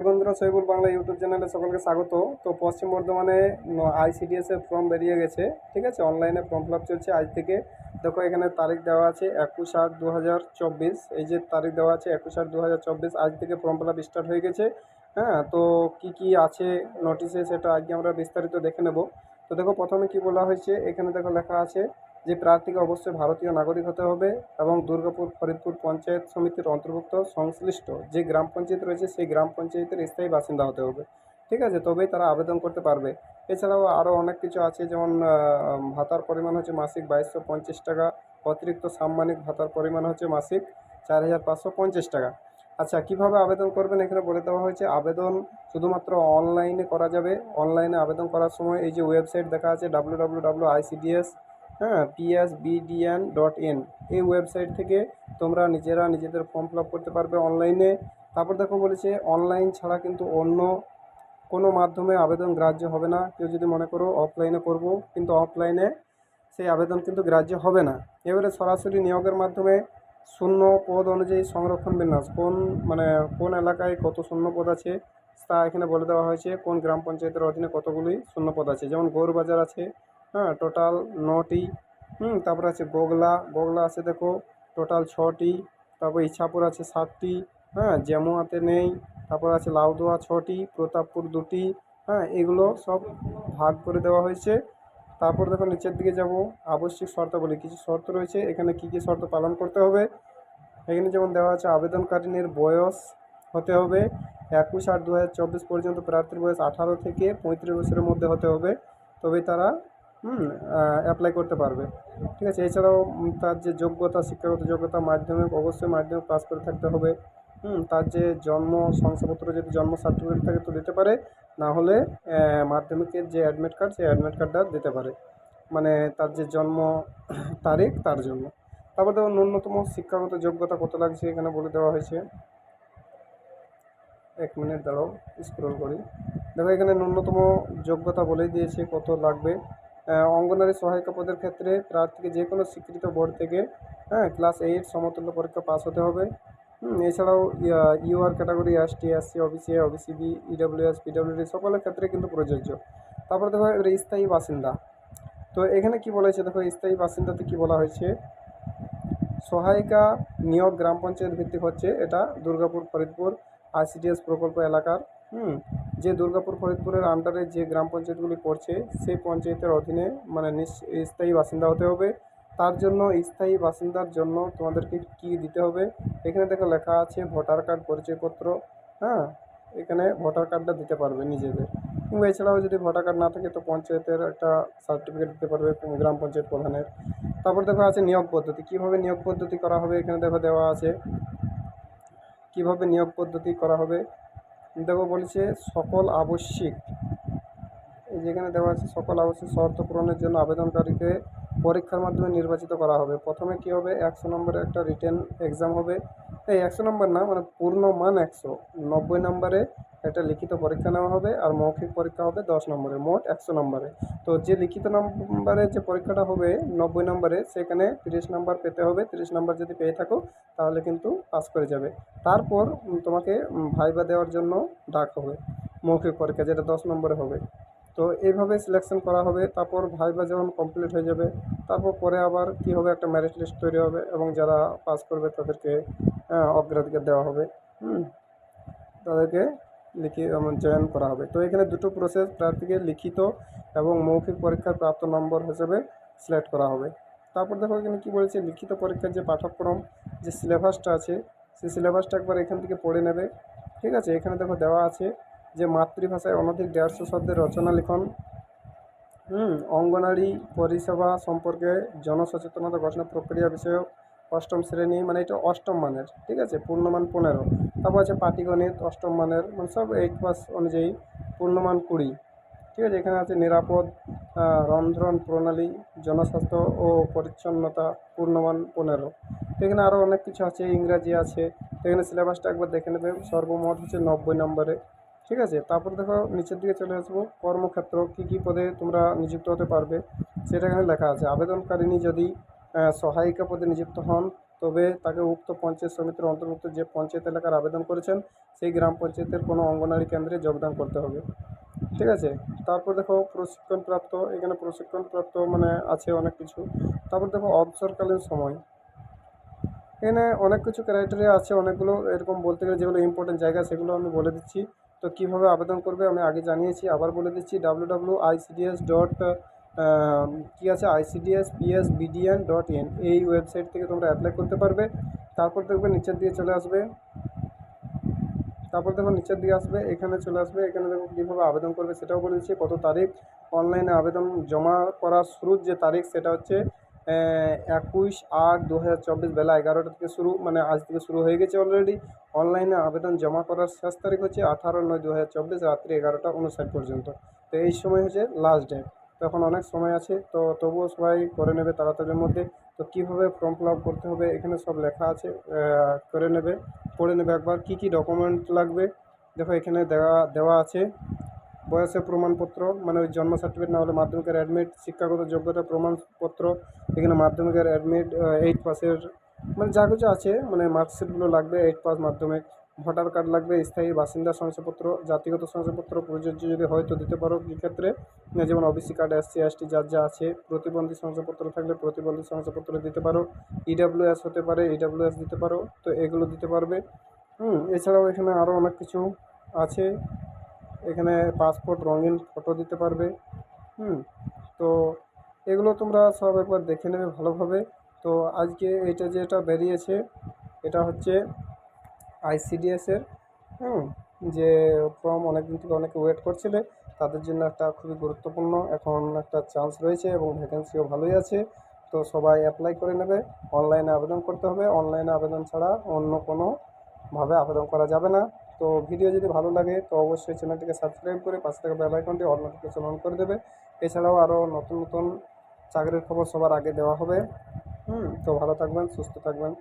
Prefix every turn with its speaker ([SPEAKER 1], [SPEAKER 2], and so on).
[SPEAKER 1] বন্ধুরা সৈবুল বাংলা ইউটিউব চ্যানেলে সকলকে স্বাগত। তো পশ্চিম বর্ধমানে আইসিডিএস এর ফর্ম বেরিয়ে গেছে, ঠিক আছে? অনলাইনে ফর্ম ফিল চলছে আজ থেকে। দেখো, এখানে তারিখ দেওয়া আছে একুশ আট দু এই যে তারিখ দেওয়া আছে একুশ আট দু আজ থেকে ফর্ম ফিল স্টার্ট হয়ে গেছে। হ্যাঁ তো কি কি আছে নোটিশে সেটা আজকে আমরা বিস্তারিত দেখে নেব। তো দেখো, প্রথমে কি বলা হয়েছে? এখানে দেখো লেখা আছে যে প্রার্থীকে অবশ্যই ভারতীয় নাগরিক হতে হবে এবং দুর্গাপুর ফরিদপুর পঞ্চায়েত সমিতির অন্তর্ভুক্ত সংশ্লিষ্ট যে গ্রাম পঞ্চায়েত রয়েছে সেই গ্রাম পঞ্চায়েতের স্থায়ী বাসিন্দা হতে হবে। ঠিক আছে? তবেই তারা আবেদন করতে পারবে। এছাড়াও আরও অনেক কিছু আছে যেমন ভাতার পরিমাণ হচ্ছে মাসিক বাইশশো পঞ্চাশ টাকা, অতিরিক্ত সাম্মানিক ভাতার পরিমাণ হচ্ছে মাসিক চার হাজার পাঁচশো পঞ্চাশ টাকা। আচ্ছা কীভাবে আবেদন করবেন? এখানে বলে দেওয়া হয়েছে আবেদন শুধুমাত্র অনলাইনে করা যাবে। অনলাইনে আবেদন করার সময় এই যে ওয়েবসাইট দেখা আছে ডাব্লু ডাব্লু ডাব্লু আইসিডিএস হ্যাঁ পিএসবিডিএন ডট ইন এই ওয়েবসাইট থেকে তোমরা নিজেরা নিজেদের ফর্ম ফিল আপ করতে পারবে অনলাইনে তারপর দেখো বলেছে অনলাইন ছাড়া কিন্তু অন্য কোনো মাধ্যমে আবেদন গ্রাহ্য হবে না। কেউ যদি মনে করো অফলাইনে করব, কিন্তু অফলাইনে সেই আবেদন কিন্তু গ্রাহ্য হবে না। এবারে সরাসরি নিয়োগের মাধ্যমে শূন্য পদ অনুযায়ী সংরক্ষণ বিন্যাস, কোন মানে কোন এলাকায় কত শূন্য পদ আছে তা এখানে বলে দেওয়া হয়েছে। কোন গ্রাম পঞ্চায়েতের অধীনে কতগুলি শূন্য পদ আছে? যেমন গৌরবাজার আছে হ্যাঁ টোটাল নটি। হুম, তারপরে আছে গোগলা। গোগলা আছে দেখো টোটাল ছটি। তারপর ইচ্ছাপুর আছে সাতটি। হ্যাঁ জামুয়াতে নেই। তারপর আছে লাউদোয়া ছটি, প্রতাপপুর দুটি। হ্যাঁ এগুলো সব ভাগ করে দেওয়া হয়েছে। তারপর দেখো নিচের দিকে যাব, আবশ্যিক শর্তাবলী কিছু শর্ত রয়েছে, এখানে কী কী শর্ত পালন করতে হবে? এখানে যেমন দেওয়া আছে আবেদনকারিনীর বয়স হতে হবে। একুশ আট দু পর্যন্ত প্রার্থীর বয়স আঠারো থেকে পঁয়ত্রিশ বছরের মধ্যে হতে হবে। তবে তারা হুম অ্যাপ্লাই করতে পারবে। ঠিক আছে, এছাড়াও তার যে যোগ্যতা, শিক্ষাগত যোগ্যতা, মাধ্যমিক, অবশ্যই মাধ্যমিক পাস করে থাকতে হবে। হুম, তার যে জন্ম শংসাপত্র, যদি জন্ম সার্টিফিকেট থাকে তো দিতে পারে। না হলে মাধ্যমিকের যে অ্যাডমিট কার্ড সেই অ্যাডমিট কার্ডটা দিতে পারে। মানে তার যে জন্ম তারিখ, তার জন্য। তারপর দেখো, ন্যূনতম শিক্ষাগত যোগ্যতা কত লাগছে এখানে বলে দেওয়া হয়েছে। এক মিনিট দাঁড়াও স্ক্রল করি। দেখো, এখানে ন্যূনতম যোগ্যতা বলেই দিয়েছে কত লাগবে। অঙ্গনারী সহায়িকা পদের ক্ষেত্রে প্রার্থীকে যে কোনো স্বীকৃত বোর্ড থেকে হ্যাঁ ক্লাস এইট সমতুল্য পরীক্ষা পাস হতে হবে। এছাড়াও UR category S T S C OBC OBC B EWS PWD সকলের ক্ষেত্রে কিন্তু প্রযোজ্য। তারপরে দেখো, এবারে স্থায়ী বাসিন্দা। তো এখানে কি বলা হয়েছে? দেখো, স্থায়ী বাসিন্দাতে কি বলা হয়েছে? সহায়িকা নিয়োগ গ্রাম পঞ্চায়েত ভিত্তিক হচ্ছে এটা, দুর্গাপুর, ফরিদপুর আইসিডিএস প্রকল্প এলাকার। হুম যে দুর্গাপুর ফরিদপুরের আন্ডারে যে গ্রাম পঞ্চায়েতগুলি পড়ছে, সেই পঞ্চায়েতের অধীনে মানে স্থায়ী বাসিন্দা হতে হবে। তার জন্য স্থায়ী বাসিন্দার জন্য তোমাদেরকে কি দিতে হবে? এখানে দেখো লেখা আছে ভোটার কার্ড পরিচয়পত্র হ্যাঁ? এখানে ভোটার কার্ডটা দিতে পারবে নিজেদের। কিংবা এছাড়াও যদি ভোটার কার্ড না থাকে, তো পঞ্চায়েতের একটা সার্টিফিকেট দিতে পারবে গ্রাম পঞ্চায়েত প্রধানের। তারপর দেখো আছে নিয়োগ পদ্ধতি, কীভাবে নিয়োগ পদ্ধতি করা হবে? এখানে দেখো দেওয়া আছে। কীভাবে নিয়োগ পদ্ধতি করা হবে? দেখো বলেছে সকল আবশ্যিক। যেখানে দেওয়া আছে, সকল আবশ্যিক শর্ত পূরণের জন্য আবেদনকারীকে পরীক্ষার মাধ্যমে নির্বাচিত করা হবে। প্রথমে কি হবে? একশো নম্বরে একটা রিটার্ন এক্সাম হবে। এই একশো নম্বর না মানে পূর্ণ মান একশো। নব্বই নম্বরে একটা লিখিত পরীক্ষা নেওয়া হবে আর মৌখিক পরীক্ষা হবে দশ নম্বরে মোট একশো নম্বরে। তো যে লিখিত নম্বরে যে পরীক্ষাটা হবে নব্বই নম্বরে, সেখানে তিরিশ নম্বর পেতে হবে। তিরিশ নম্বর যদি পেয়ে থাকো, তাহলে কিন্তু পাস করে যাবে। তারপর তোমাকে ভাইবা দেওয়ার জন্য ডাক হবে, মৌখিক পরীক্ষা, যেটা দশ নম্বরে হবে। তো এইভাবে সিলেকশন করা হবে, তারপর ভাইবা যখন কমপ্লিট হয়ে যাবে, তারপর পরে আবার কি হবে, একটা ম্যারিট লিস্ট তৈরি হবে এবং যারা পাস করবে তাদেরকে অগ্রাধিকার দেওয়া হবে। তাদেরকে লিখি চয়ন করা হবে। তো এখানে দুটো প্রসেস প্রার্থীকে লিখিত এবং মৌখিক পরীক্ষার প্রাপ্ত নম্বর হিসেবে সিলেক্ট করা হবে। তারপর দেখো এখানে কী বলেছে, লিখিত পরীক্ষার যে পাঠ্যক্রম, যে সিলেবাসটা আছে, সেই সিলেবাসটা একবার এখান থেকে পড়ে নেবে। ঠিক আছে? এখানে দেখো দেওয়া আছে যে মাতৃভাষায় অনধিক দেড়শো শব্দের রচনা লিখন, হুম, অঙ্গনারী পরিষেবা সম্পর্কে জনসচেতনতা গঠনের প্রক্রিয়া বিষয়ক অষ্টম শ্রেণি মানে এটা অষ্টম মানের, ঠিক আছে? পূর্ণমান পনেরো। তারপর আছে পাটিগণিত, অষ্টম মানের মানে সব এইট পাস অনুযায়ী পূর্ণমান কুড়ি। ঠিক আছে? এখানে আছে নিরাপদ রন্ধন প্রণালী, জনস্বাস্থ্য ও পরিচ্ছন্নতা, পূর্ণমান পনেরো। এখানে আরও অনেক কিছু আছে, ইংরাজি আছে। এখানে সিলেবাসটা একবার দেখে নেবে সর্বমোট হচ্ছে নব্বই নম্বরে। ঠিক আছে? তারপর দেখো, নিচের দিকে চলে আসব। কর্মক্ষেত্র, কী কী পদে তোমরা নিযুক্ত হতে পারবে? সেটা এখানে লেখা আছে। আবেদনকারিনী যদি সহায়িকা পদে নিযুক্ত হন। তবে তাকে উক্ত পঞ্চায়েত সমিতির অন্তর্ভুক্ত যে পঞ্চায়েত এলাকার আবেদন করেছেন, সেই গ্রাম পঞ্চায়েতের কোনো অঙ্গনারী কেন্দ্রে যোগদান করতে হবে। ঠিক আছে? তারপর দেখো প্রশিক্ষণপ্রাপ্ত, এখানে প্রশিক্ষণপ্রাপ্ত মানে আছে অনেক কিছু। তারপর দেখো অবসরকালীন সময়। এখানে অনেক কিছু ক্রাইটেরিয়া আছে, অনেকগুলো এরকম বলতে গেলে যেগুলো ইম্পর্টেন্ট জায়গা, সেগুলো আমি বলে দিচ্ছি। তো কীভাবে আবেদন করবে আমি আগে জানিয়েছি, আবার বলে দিচ্ছি ডাব্লিউ ডাব্লিউ আইসিডিএস ডট কী আছে? ICDS PS BDN dot in এই ওয়েবসাইট থেকে তোমরা অ্যাপ্লাই করতে পারবে। তারপর দেখবে নিচের দিকে চলে আসবে। তারপর দেখো নিচের দিকে আসবে, এখানে চলে আসবে। এখানে দেখো কীভাবে আবেদন করবে সেটাও বলে দিচ্ছি। কত তারিখ? অনলাইনে আবেদন জমা করার শুরুর যে তারিখ, সেটা হচ্ছে একুশ আট দু হাজার চব্বিশ বেলা এগারোটা থেকে শুরু মানে আজ থেকে শুরু হয়ে গেছে অলরেডি অনলাইনে আবেদন জমা করার শেষ তারিখ হচ্ছে আঠারো নয় দু হাজার চব্বিশ, রাত্রি এগারোটা উনষাট পর্যন্ত। তো এই সময় হচ্ছে লাস্ট ডেট তো এখন অনেক সময় আছে। তো তবুও সবাই করে নেবে তাড়াতাড়ির মধ্যে। তো কীভাবে ফর্ম ফিল আপ করতে হবে এখানে সব লেখা আছে। করে নেবে, পড়ে নেবে একবার। কী কী ডকুমেন্ট লাগবে? দেখো এখানে দেওয়া দেওয়া আছে। বয়সের প্রমাণপত্র মানে ওই জন্ম সার্টিফিকেট না হলে মাধ্যমিকের অ্যাডমিট শিক্ষাগত যোগ্যতা প্রমাণপত্র, এখানে মাধ্যমিকের অ্যাডমিট এইট পাসের মানে যা কিছু আছে মানে মার্কশিটগুলো লাগবে এইট পাস মাধ্যমিক। ভোটার কার্ড লাগবে, স্থায়ী বাসিন্দা শংসাপত্র, জাতিগত শংসাপত্র প্রযোজ্য যদি হয় তো দিতে পারো। ক্ষেত্রে যেমন ওবিসি কার্ড এসসি এসটি যার যা আছে, প্রতিবন্ধী শংসাপত্র থাকলে প্রতিবন্ধী শংসাপত্র দিতে পারো। ইডাব্লিউএস হতে পারে ইডাব্লিউএস দিতে পারো, তো এগুলো দিতে পারবে। হুম, এছাড়াও এখানে আরও অনেক কিছু আছে। এখানে পাসপোর্ট রঙিন ফটো দিতে পারবে। হুম, তো এগুলো তোমরা সব একবার দেখে নেবে ভালোভাবে। তো আজকে এটা যেটা বেরিয়েছে, এটা হচ্ছে আইসিডিএসের হুম, যে ফর্ম অনেক দিন থেকে অনেকে ওয়েট করছিলে তাদের জন্য একটা খুবই গুরুত্বপূর্ণ এখন একটা চান্স রয়েছে এবং ভ্যাকেন্সিও ভালোই আছে। তো সবাই অ্যাপ্লাই করে নেবে। অনলাইনে আবেদন করতে হবে। অনলাইনে আবেদন ছাড়া অন্য কোনোভাবে আবেদন করা যাবে না। তো ভিডিও যদি ভালো লাগে, তো অবশ্যই চ্যানেলটিকে সাবস্ক্রাইব করে পাশে থাকা বেল আইকনটি অল নোটিফিকেশন অন করে দেবে। এছাড়াও আরও নতুন নতুন চাকরির খবর সবার আগে দেওয়া হবে। হুম, তো ভালো থাকবেন, সুস্থ থাকবেন।